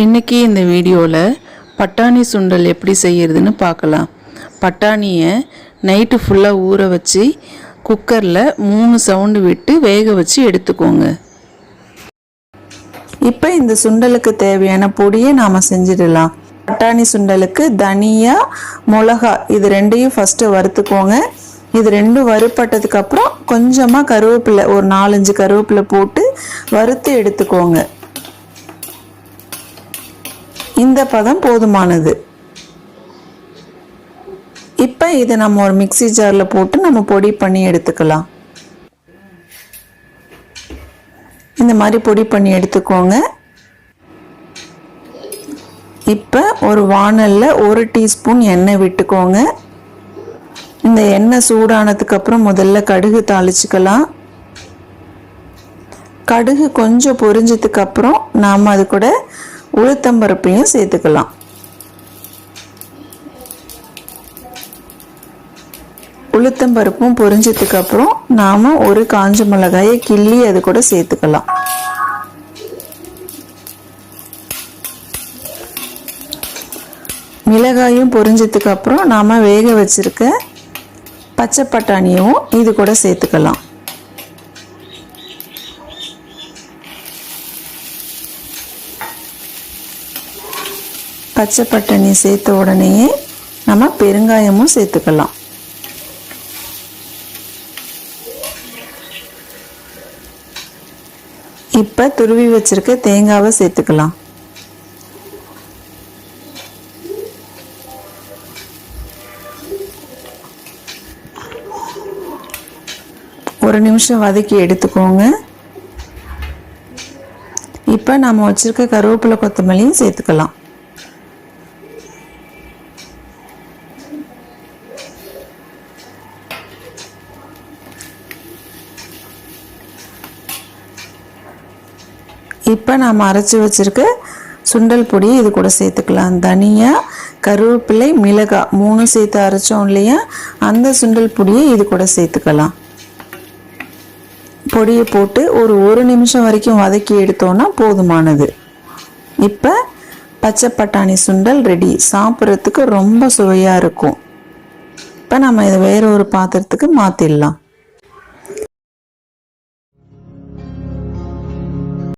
இன்றைக்கி இந்த வீடியோவில் பட்டாணி சுண்டல் எப்படி செய்கிறதுன்னு பார்க்கலாம். பட்டாணியை நைட்டு ஃபுல்லாக ஊற வச்சு குக்கரில் மூணு சவுண்டு விட்டு வேக வச்சு எடுத்துக்கோங்க. இப்போ இந்த சுண்டலுக்கு தேவையான பொடியை நாம் செஞ்சிடலாம். பட்டாணி சுண்டலுக்கு தனியா மிளகா இது ரெண்டையும் ஃபஸ்ட்டு வறுத்துக்கோங்க. இது ரெண்டும் வறுப்பட்டதுக்கப்புறம் கொஞ்சமாக கருவேப்பிலை ஒரு நாலஞ்சு கருவேப்பிலை போட்டு வறுத்து எடுத்துக்கோங்க. இந்த பதம் போதுமானது. இப்போ இதை நம்ம ஒரு மிக்ஸி ஜாரில் போட்டு நம்ம பொடி பண்ணி எடுத்துக்கலாம். இந்த மாதிரி பொடி பண்ணி எடுத்துக்கோங்க. இப்போ ஒரு வானலில் ஒரு டீஸ்பூன் எண்ணெய் விட்டுக்கோங்க. இந்த எண்ணெய் சூடானதுக்கு அப்புறம் முதல்ல கடுகு தாளிச்சுக்கலாம். கடுகு கொஞ்சம் பொரிஞ்சதுக்கு அப்புறம் நாம் அது கூட உளுத்தம்பருப்பையும் சேர்த்துக்கலாம். உளுத்தம்பருப்பும் பொரிஞ்சதுக்கு அப்புறம் நாம் ஒரு காஞ்ச மிளகாயை கிள்ளி அது கூட சேர்த்துக்கலாம். மிளகாயும் பொரிஞ்சதுக்கு அப்புறம் நாம் வேக வச்சிருக்க பச்சை பட்டாணியும் இது கூட சேர்த்துக்கலாம். பச்சை பட்டாணி சேர்த்த உடனேயே நம்ம பெருங்காயமும் சேர்த்துக்கலாம். இப்போ துருவி வச்சிருக்க தேங்காவை சேர்த்துக்கலாம். ஒரு நிமிஷம் வதக்கி எடுத்துக்கோங்க. இப்போ நம்ம வச்சிருக்க கருவேப்பிலை கொத்தமல்லியும் சேர்த்துக்கலாம். இப்போ நாம் அரைச்சி வச்சுருக்க சுண்டல் பொடி இது கூட சேர்த்துக்கலாம். தனியாக கருவேப்பிலை மிளகாய் மூணு சேர்த்து அரைச்சோம் இல்லையா? அந்த சுண்டல் பொடியை இது கூட சேர்த்துக்கலாம். பொடியை போட்டு ஒரு ஒரு நிமிஷம் வரைக்கும் வதக்கி எடுத்தோன்னா போதுமானது. இப்போ பச்சை பட்டாணி சுண்டல் ரெடி. சாப்பிட்றதுக்கு ரொம்ப சுவையாக இருக்கும். இப்போ நம்ம இதை வேற ஒரு பாத்திரத்துக்கு மாற்றிடலாம்